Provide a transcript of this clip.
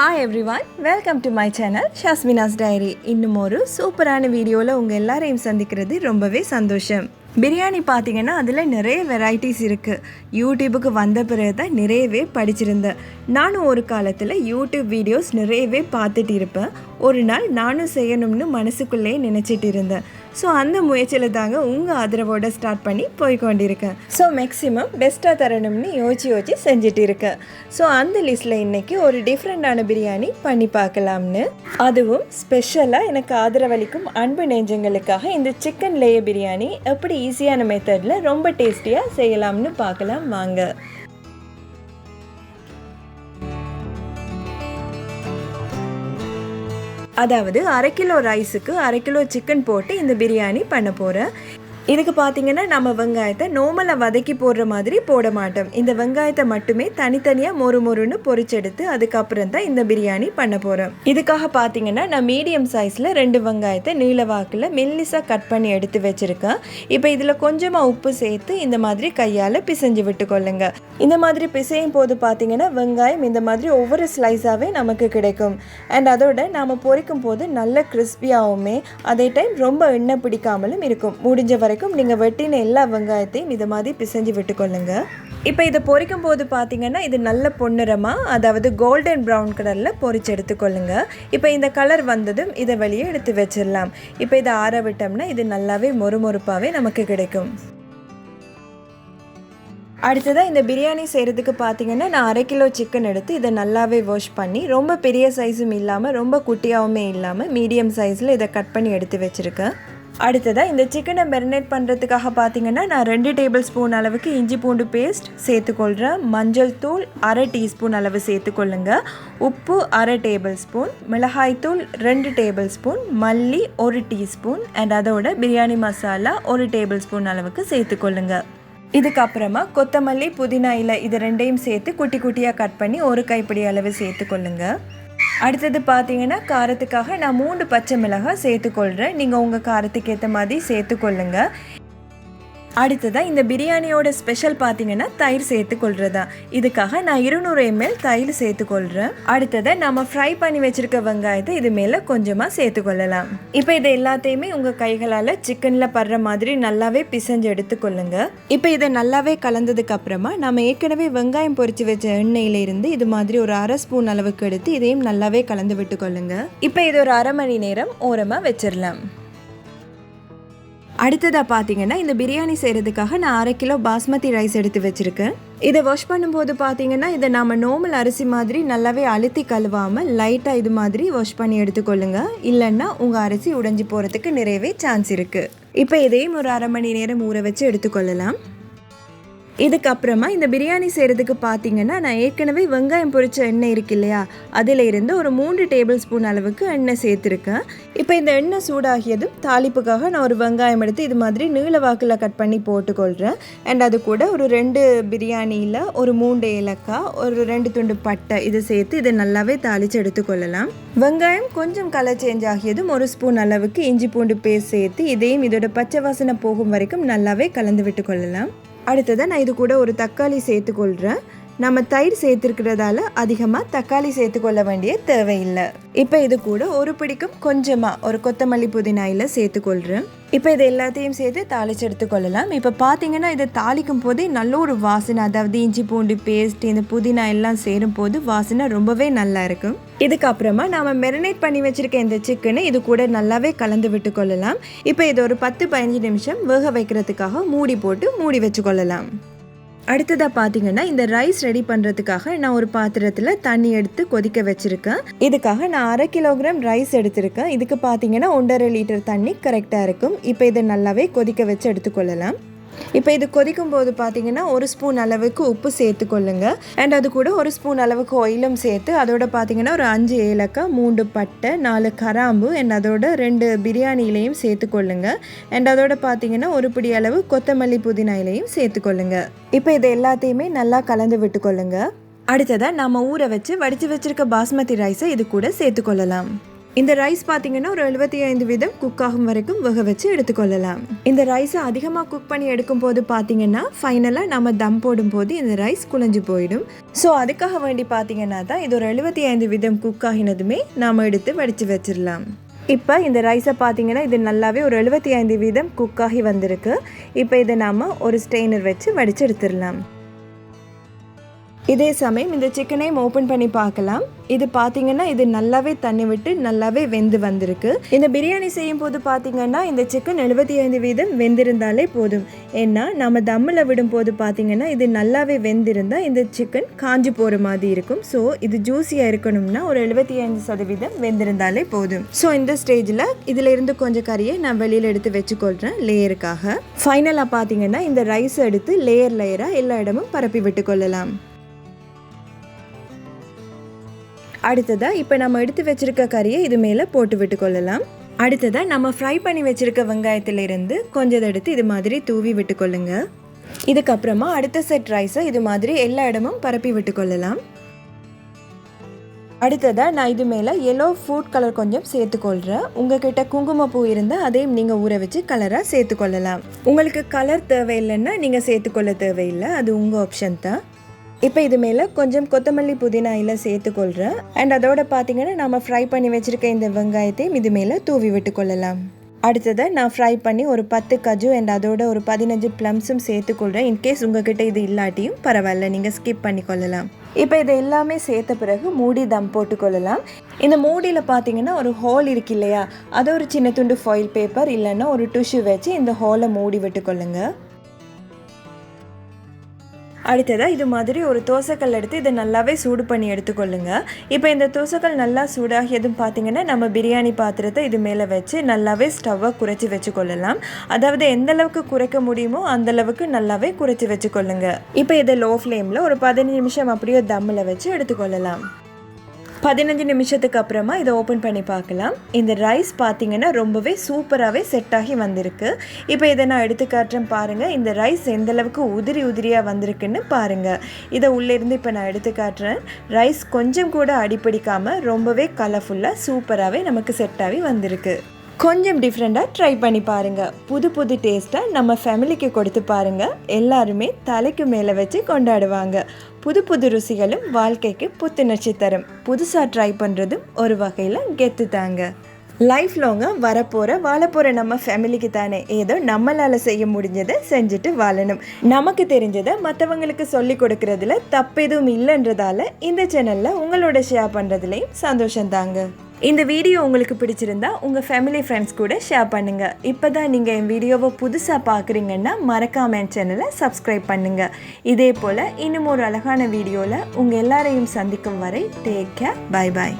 Hi everyone welcome to my channel Shasmina's diary இன்னும் ஒரு சூப்பரான வீடியோவில் உங்கள் எல்லாரையும் சந்திக்கிறது ரொம்பவே சந்தோஷம். பிரியாணி பார்த்தீங்கன்னா அதில் நிறைய வெரைட்டிஸ் இருக்குது யூடியூபுக்கு வந்த பிறகு தான் நிறையவே படிச்சிருந்தேன். நானும் ஒரு காலத்தில் யூடியூப் வீடியோஸ் நிறையவே பார்த்துட்டு இருப்பேன். ஒரு நாள் நானும் செய்யணும்னு மனசுக்குள்ளேயே நினச்சிட்டு இருந்தேன். ஸோ அந்த முயற்சியில் தாங்க உங்கள் ஆதரவோட ஸ்டார்ட் பண்ணி போய் கொண்டிருக்கேன் ஸோ மேக்ஸிமம் பெஸ்ட்டாக தரணும்னு யோசிச்சு யோசிச்சு செஞ்சுட்டு இருக்கேன். ஸோ அந்த லிஸ்ட்டில் இன்றைக்கி ஒரு டிஃப்ரெண்ட்டான பிரியாணி பண்ணி பார்க்கலாம்னு. அதுவும் ஸ்பெஷலாக எனக்கு ஆதரவளிக்கும் அன்பு நெஞ்சங்களுக்காக இந்த சிக்கன் லேய பிரியாணி எப்படி ஈஸியான மெத்தடில் ரொம்ப டேஸ்டியாக செய்யலாம்னு பார்க்கலாம் வாங்க. அதாவது அரை கிலோ ரைஸுக்கு அரை கிலோ சிக்கன் போட்டு இந்த பிரியாணி பண்ண போகிறேன் இதுக்கு பார்த்தீங்கன்னா நம்ம வெங்காயத்தை நோமலை வதக்கி போடுற மாதிரி போட மாட்டோம். இந்த வெங்காயத்தை மட்டுமே தனித்தனியாக மொறு மொறுன்னு பொறிச்செடுத்து அதுக்கப்புறம் தான் இந்த பிரியாணி பண்ண போகிறோம் இதுக்காக பார்த்தீங்கன்னா நான் மீடியம் சைஸில் ரெண்டு வெங்காயத்தை நீல வாக்கில் மெல்லிசாக கட் பண்ணி எடுத்து வச்சுருக்கேன். இப்போ இதில் கொஞ்சமாக உப்பு சேர்த்து இந்த மாதிரி கையால் பிசைஞ்சு விட்டுக்கொள்ளுங்க. இந்த மாதிரி பிசையும் போது பார்த்தீங்கன்னா வெங்காயம் இந்த மாதிரி ஒவ்வொரு ஸ்லைஸாகவே நமக்கு கிடைக்கும். அண்ட் அதோட நாம் பொரிக்கும் போது நல்ல கிறிஸ்பியாகவுமே அதே டைம் ரொம்ப எண்ணெய் பிடிக்காமலும் இருக்கும். முடிஞ்ச வரைக்கும் நீங்கள் வெட்டின எல்லா வெங்காயத்தையும் இதை மாதிரி பிசைஞ்சு விட்டுக்கொள்ளுங்க. இப்போ இதை பொரிக்கும் போது பார்த்தீங்கன்னா இது நல்ல பொன்னிறமாக அதாவது கோல்டன் ப்ரௌன் கலரில் பொறிச்சு எடுத்துக்கொள்ளுங்க. இப்போ இந்த கலர் வந்ததும் இதை வெளியே எடுத்து வச்சிடலாம். இப்போ இதை ஆற விட்டோம்னா இது நல்லாவே மொறுமொறுப்பாகவே நமக்கு கிடைக்கும். அடுத்ததாக இந்த பிரியாணி செய்கிறதுக்கு பார்த்தீங்கன்னா நான் அரை கிலோ சிக்கன் எடுத்து இதை நல்லாவே வாஷ் பண்ணி ரொம்ப பெரிய சைஸும் இல்லாமல் ரொம்ப குட்டியாகவுமே இல்லாமல் மீடியம் சைஸில் இதை கட் பண்ணி எடுத்து வச்சுருக்கேன். அடுத்ததாக இந்த சிக்கனை மெரினேட் பண்ணுறதுக்காக பார்த்தீங்கன்னா நான் ரெண்டு டேபிள் ஸ்பூன் அளவுக்கு இஞ்சி பூண்டு பேஸ்ட் சேர்த்துக்கொள்கிறேன் மஞ்சள் தூள் அரை டீஸ்பூன் அளவு சேர்த்துக்கொள்ளுங்க. உப்பு அரை டேபிள் ஸ்பூன் மிளகாய்த்தூள் ரெண்டு டேபிள் ஸ்பூன் மல்லி ஒரு டீஸ்பூன் அண்ட் அதோட பிரியாணி மசாலா ஒரு டேபிள் ஸ்பூன் அளவுக்கு சேர்த்துக்கொள்ளுங்க. இதுக்கப்புறமா கொத்தமல்லி புதினா இலை இது ரெண்டையும் சேர்த்து குட்டி குட்டியாக கட் பண்ணி ஒரு கைப்பிடி அளவு சேர்த்துக்கொள்ளுங்கள் அடுத்தது பார்த்தீங்கன்னா காரத்துக்காக நான் மூன்று பச்சை மிளகாய் சேர்த்துக்கொள்கிறேன் நீங்கள் உங்கள் காரத்துக்கு ஏற்ற மாதிரி சேர்த்துக்கொள்ளுங்க. அடுத்ததாக இந்த பிரியாணியோட ஸ்பெஷல் பார்த்தீங்கன்னா தயிர் சேர்த்துக்கொள்கிறதா இதுக்காக நான் இருநூறு எம்எல் தயிர் சேர்த்துக்கொள்கிறேன் அடுத்ததை நம்ம ஃப்ரை பண்ணி வச்சுருக்க வெங்காயத்தை இது மேலே கொஞ்சமாக சேர்த்துக்கொள்ளலாம். இப்போ இதை எல்லாத்தையுமே உங்கள் கைகளால் சிக்கனில் படுற மாதிரி நல்லாவே பிசைஞ்சு எடுத்துக்கொள்ளுங்க. இப்போ இதை நல்லாவே கலந்ததுக்கு அப்புறமா நம்ம ஏற்கனவே வெங்காயம் பொறிச்சு வச்ச எண்ணெயிலிருந்து இது மாதிரி ஒரு அரை ஸ்பூன் அளவுக்கு எடுத்து இதையும் நல்லாவே கலந்து விட்டுக்கொள்ளுங்க. இப்போ இது ஒரு அரை மணி நேரம் ஓரமாக வச்சிடலாம் அடுத்ததாக பார்த்தீங்கன்னா இந்த பிரியாணி செய்கிறதுக்காக நான் அரை கிலோ பாஸ்மதி ரைஸ் எடுத்து வச்சுருக்கேன். இதை வாஷ் பண்ணும்போது பார்த்தீங்கன்னா இதை நாம் நார்மல் அரிசி மாதிரி நல்லாவே அழுத்தி கழுவாமல் லைட்டாக இது மாதிரி வாஷ் பண்ணி எடுத்துக்கொள்ளுங்க. இல்லைன்னா உங்கள் அரிசி உடைஞ்சி போகிறதுக்கு நிறையவே சான்ஸ் இருக்குது இப்போ இதையும் ஒரு அரை மணி நேரம் ஊற வச்சு எடுத்துக்கொள்ளலாம். இதுக்கப்புறமா இந்த பிரியாணி செய்கிறதுக்கு பார்த்தீங்கன்னா நான் ஏற்கனவே வெங்காயம் பொரிச்ச எண்ணெய் இருக்கு இல்லையா? அதில் இருந்து ஒரு மூன்று டேபிள் ஸ்பூன் அளவுக்கு எண்ணெய் சேர்த்துருக்கேன். இப்போ இந்த எண்ணெய் சூடாகியதும் தாளிப்புக்காக நான் ஒரு வெங்காயம் எடுத்து இது மாதிரி நீள வாக்கில் கட் பண்ணி போட்டுக்கொள்கிறேன் அண்ட் அது கூட ஒரு ரெண்டு பிரியாணியில் ஒரு மூன்று ஏலக்காய் ஒரு ரெண்டு துண்டு பட்டை இதை சேர்த்து இதை நல்லாவே தாளித்து எடுத்துக்கொள்ளலாம். வெங்காயம் கொஞ்சம் கலர் சேஞ்ச் ஆகியதும் ஒரு ஸ்பூன் அளவுக்கு இஞ்சி பூண்டு பேஸ்ட் சேர்த்து இதையும் இதோட பச்சை வாசனை போகும் வரைக்கும் நல்லாவே கலந்து விட்டு கொள்ளலாம் அடுத்ததாக நான் இது கூட ஒரு தக்காளி சேர்த்துக்கொள்கிறேன் நம்ம தயிர் சேர்த்துருக்கிறதால அதிகமாக தக்காளி சேர்த்துக்கொள்ள வேண்டிய தேவையில்லை. இப்போ இது கூட ஒரு பிடிக்கும் கொஞ்சமாக ஒரு கொத்தமல்லி புதினாயில் சேர்த்துக்கொள்கிறேன் இப்போ இது எல்லாத்தையும் சேர்த்து தாளிச்சு எடுத்துக்கொள்ளலாம். இப்போ பார்த்தீங்கன்னா இதை தாளிக்கும் போதே நல்ல ஒரு வாசனை அதாவது இஞ்சி பூண்டு பேஸ்ட் இந்த புதினா எல்லாம் சேரும் போது வாசனை ரொம்பவே நல்லா இருக்கும். இதுக்கப்புறமா நாம் மெரினேட் பண்ணி வச்சுருக்க இந்த சிக்கனை இது கூட நல்லாவே கலந்து விட்டு கொள்ளலாம் இப்போ இது ஒரு பத்து பதினஞ்சு நிமிஷம் வேக வைக்கிறதுக்காக மூடி போட்டு மூடி வச்சுக்கொள்ளலாம். அடுத்ததாக பார்த்தீங்கன்னா இந்த ரைஸ் ரெடி பண்ணுறதுக்காக நான் ஒரு பாத்திரத்தில் தண்ணி எடுத்து கொதிக்க வச்சுருக்கேன். இதுக்காக நான் அரை கிலோகிராம் ரைஸ் எடுத்திருக்கேன். இதுக்கு பார்த்தீங்கன்னா ஒன்றரை லிட்டர் தண்ணி கரெக்டாக இருக்கும். இப்போ இதை நல்லாவே கொதிக்க வச்சு எடுத்துக்கொள்ளலாம். இப்போ இது கொதிக்கும் போது பார்த்தீங்கன்னா ஒரு ஸ்பூன் அளவுக்கு உப்பு சேர்த்துக்கொள்ளுங்க. அண்ட் அது கூட ஒரு ஸ்பூன் அளவுக்கு ஒயிலும் சேர்த்து அதோட பார்த்தீங்கன்னா ஒரு அஞ்சு ஏலக்காய் மூன்று பட்டை நாலு கராம்பு அண்ட் அதோட ரெண்டு பிரியாணி இலையும் கொள்ளுங்கள் அண்ட் அதோட பார்த்தீங்கன்னா ஒரு பிடி அளவு கொத்தமல்லி புதினா இலையும் சேர்த்துக்கொள்ளுங்க. இப்போ இது எல்லாத்தையுமே நல்லா கலந்து விட்டுக்கொள்ளுங்க. அடுத்ததாக நம்ம ஊற வச்சு வடித்து வச்சிருக்க பாஸ்மதி ரைஸை இது கூட சேர்த்துக்கொள்ளலாம். இந்த ரைஸ் பார்த்தீங்கன்னா ஒரு எழுபத்தி ஐந்து வீதம் குக் ஆகும் வரைக்கும் வேக வச்சு எடுத்துக்கொள்ளலாம். இந்த ரைஸை அதிகமாக குக் பண்ணி எடுக்கும் போது பார்த்தீங்கன்னா ஃபைனலாக நம்ம தம் போடும்போது இந்த ரைஸ் குழஞ்சு போயிடும். ஸோ அதுக்காக வேண்டி பார்த்தீங்கன்னா தான் இது ஒரு எழுபத்தி ஐந்து வீதம் குக் ஆகினதுமே நாம் எடுத்து வடித்து வச்சிடலாம். இப்போ இந்த ரைஸை பார்த்தீங்கன்னா இது நல்லாவே ஒரு எழுபத்தி ஐந்து வீதம் குக் ஆகி வந்திருக்கு. இப்போ இதை நாம் ஒரு ஸ்டெயினர் வச்சு வடித்து எடுத்துடலாம். இதே சமயம் இந்த சிக்கனையும் ஓப்பன் பண்ணி பார்க்கலாம். இது பார்த்தீங்கன்னா இது நல்லாவே தண்ணி விட்டு நல்லாவே வெந்து வந்திருக்கு. இந்த பிரியாணி செய்யும் போது பார்த்தீங்கன்னா இந்த சிக்கன் எழுபத்தி ஐந்து வீதம் வெந்திருந்தாலே போதும். ஏன்னா நம்ம தம்மில் விடும் போது பார்த்தீங்கன்னா இது நல்லாவே வெந்திருந்தால் இந்த சிக்கன் காஞ்சி போகிற மாதிரி இருக்கும். ஸோ இது ஜூஸியாக இருக்கணும்னா ஒரு எழுபத்தி ஐந்து சதவீதம் வெந்திருந்தாலே போதும். ஸோ இந்த ஸ்டேஜில் இதில் இருந்து கொஞ்சம் கறியை நான் வெளியில் எடுத்து வச்சுக்கொள்கிறேன் லேயருக்காக ஃபைனலாக பார்த்தீங்கன்னா இந்த ரைஸ் எடுத்து லேயர் லேயராக எல்லா இடமும் பரப்பி விட்டு கொள்ளலாம் அடுத்ததாக இப்போ நம்ம எடுத்து வச்சுருக்க கறியை இது மேலே போட்டு விட்டுக்கொள்ளலாம். அடுத்ததாக நம்ம ஃப்ரை பண்ணி வச்சுருக்க வெங்காயத்திலிருந்து கொஞ்சம் எடுத்து இது மாதிரி தூவி விட்டுக்கொள்ளுங்க. இதுக்கப்புறமா அடுத்த செட் ரைஸை இது மாதிரி எல்லா இடமும் பரப்பி விட்டுக்கொள்ளலாம். அடுத்ததாக நான் இது மேலே எல்லோ ஃபுட் கலர் கொஞ்சம் சேர்த்துக்கொள்கிறேன் உங்ககிட்ட குங்குமப்பூ இருந்தால் அதையும் நீங்கள் ஊற வச்சு கலராக சேர்த்துக்கொள்ளலாம். உங்களுக்கு கலர் தேவையில்லைன்னா நீங்கள் சேர்த்துக்கொள்ள தேவையில்லை. அது உங்கள் ஆப்ஷன் தான். இப்போ இது மேலே கொஞ்சம் கொத்தமல்லி புதினா இலை சேர்த்துக்கொள்கிறேன் அண்ட் அதோட பார்த்தீங்கன்னா நம்ம ஃப்ரை பண்ணி வச்சுருக்க இந்த வெங்காயத்தையும் இது மேலே தூவி விட்டு கொள்ளலாம். அடுத்ததை நான் ஃப்ரை பண்ணி ஒரு பத்து கஜு அண்ட் அதோட ஒரு பதினஞ்சு ப்ளம்ஸும் சேர்த்துக்கொள்கிறேன் இன்கேஸ் உங்ககிட்ட இது இல்லாட்டியும் பரவாயில்ல நீங்கள் ஸ்கிப் பண்ணி கொள்ளலாம். இப்போ இதை எல்லாமே சேர்த்த பிறகு மூடி தம் போட்டுக்கொள்ளலாம் இந்த மூடியில் பார்த்தீங்கன்னா ஒரு ஹோல் இருக்கு இல்லையா? அதை ஒரு சின்ன துண்டு ஃபாயில் பேப்பர் இல்லைன்னா ஒரு டிஷ்யூ வச்சு இந்த ஹோலை மூடி விட்டுக்கொள்ளுங்கள் அடுத்ததாக இது மாதிரி ஒரு தோசைக்கல் எடுத்து இதை நல்லாவே சூடு பண்ணி எடுத்துக்கொள்ளுங்க. இப்போ இந்த தோசைக்கல் நல்லா சூடாகியதும் பார்த்தீங்கன்னா நம்ம பிரியாணி பாத்திரத்தை இது மேலே வச்சு நல்லாவே ஸ்டவ்வை குறைச்சி வச்சுக்கொள்ளலாம். அதாவது எந்த அளவுக்கு குறைக்க முடியுமோ அந்த அளவுக்கு நல்லாவே குறைச்சி வச்சுக்கொள்ளுங்க. இப்போ இதை லோ ஃப்ளேமில் ஒரு பதினஞ்சு நிமிஷம் அப்படியே தம்மில் வச்சு எடுத்துக்கொள்ளலாம். பதினஞ்சு நிமிஷத்துக்கு அப்புறமா இதை ஓப்பன் பண்ணி பார்க்கலாம். இந்த ரைஸ் பார்த்தீங்கன்னா ரொம்பவே சூப்பராகவே செட் ஆகி வந்திருக்கு. இப்போ இதை நான் எடுத்து காட்டுறேன் பாருங்கள் இந்த ரைஸ் எந்த அளவுக்கு உதிரி உதிரியாக வந்திருக்குன்னு பாருங்கள் இதை உள்ளேருந்து இப்போ நான் எடுத்து காட்டுறேன். ரைஸ் கொஞ்சம் கூட அடிப்பிடிக்காமல் ரொம்பவே கலர்ஃபுல்லாக சூப்பராகவே நமக்கு செட் ஆகி வந்திருக்கு. கொஞ்சம் டிஃப்ரெண்ட்டாக ட்ரை பண்ணி பாருங்கள் புது புது டேஸ்ட்டாக நம்ம ஃபேமிலிக்கு கொடுத்து பாருங்கள் எல்லாருமே தலைக்கு மேலே வச்சு கொண்டாடுவாங்க. புது புது ருசிகளும் வாழ்க்கைக்கு புத்துணர்ச்சி தரும். புதுசாக ட்ரை பண்ணுறதும் ஒரு வகையில் கெத்து தாங்க. லைஃப் லாங்காக வரப்போகிற வாழப்போகிற நம்ம ஃபேமிலிக்கு தானே ஏதோ நம்மளால் செய்ய முடிஞ்சதை செஞ்சுட்டு வாழணும். நமக்கு தெரிஞ்சதை மற்றவங்களுக்கு சொல்லி கொடுக்கறதுல தப்பு எதுவும் இல்லைன்றதால இந்த சேனலில் உங்களோட ஷேர் பண்ணுறதுலையும் சந்தோஷம் தாங்க இந்த வீடியோ உங்களுக்கு பிடிச்சிருந்தா உங்கள் ஃபேமிலி ஃப்ரெண்ட்ஸ் கூட ஷேர் பண்ணுங்கள் இப்போ தான் நீங்கள் என் வீடியோவை புதுசாக பார்க்குறீங்கன்னா மறக்காம என் சேனலை சப்ஸ்கிரைப் பண்ணுங்கள் இதே போல் இன்னும் ஒரு அழகான வீடியோவில் உங்கள் எல்லாரையும் சந்திக்கும் வரை டேக் கேர் பை பாய்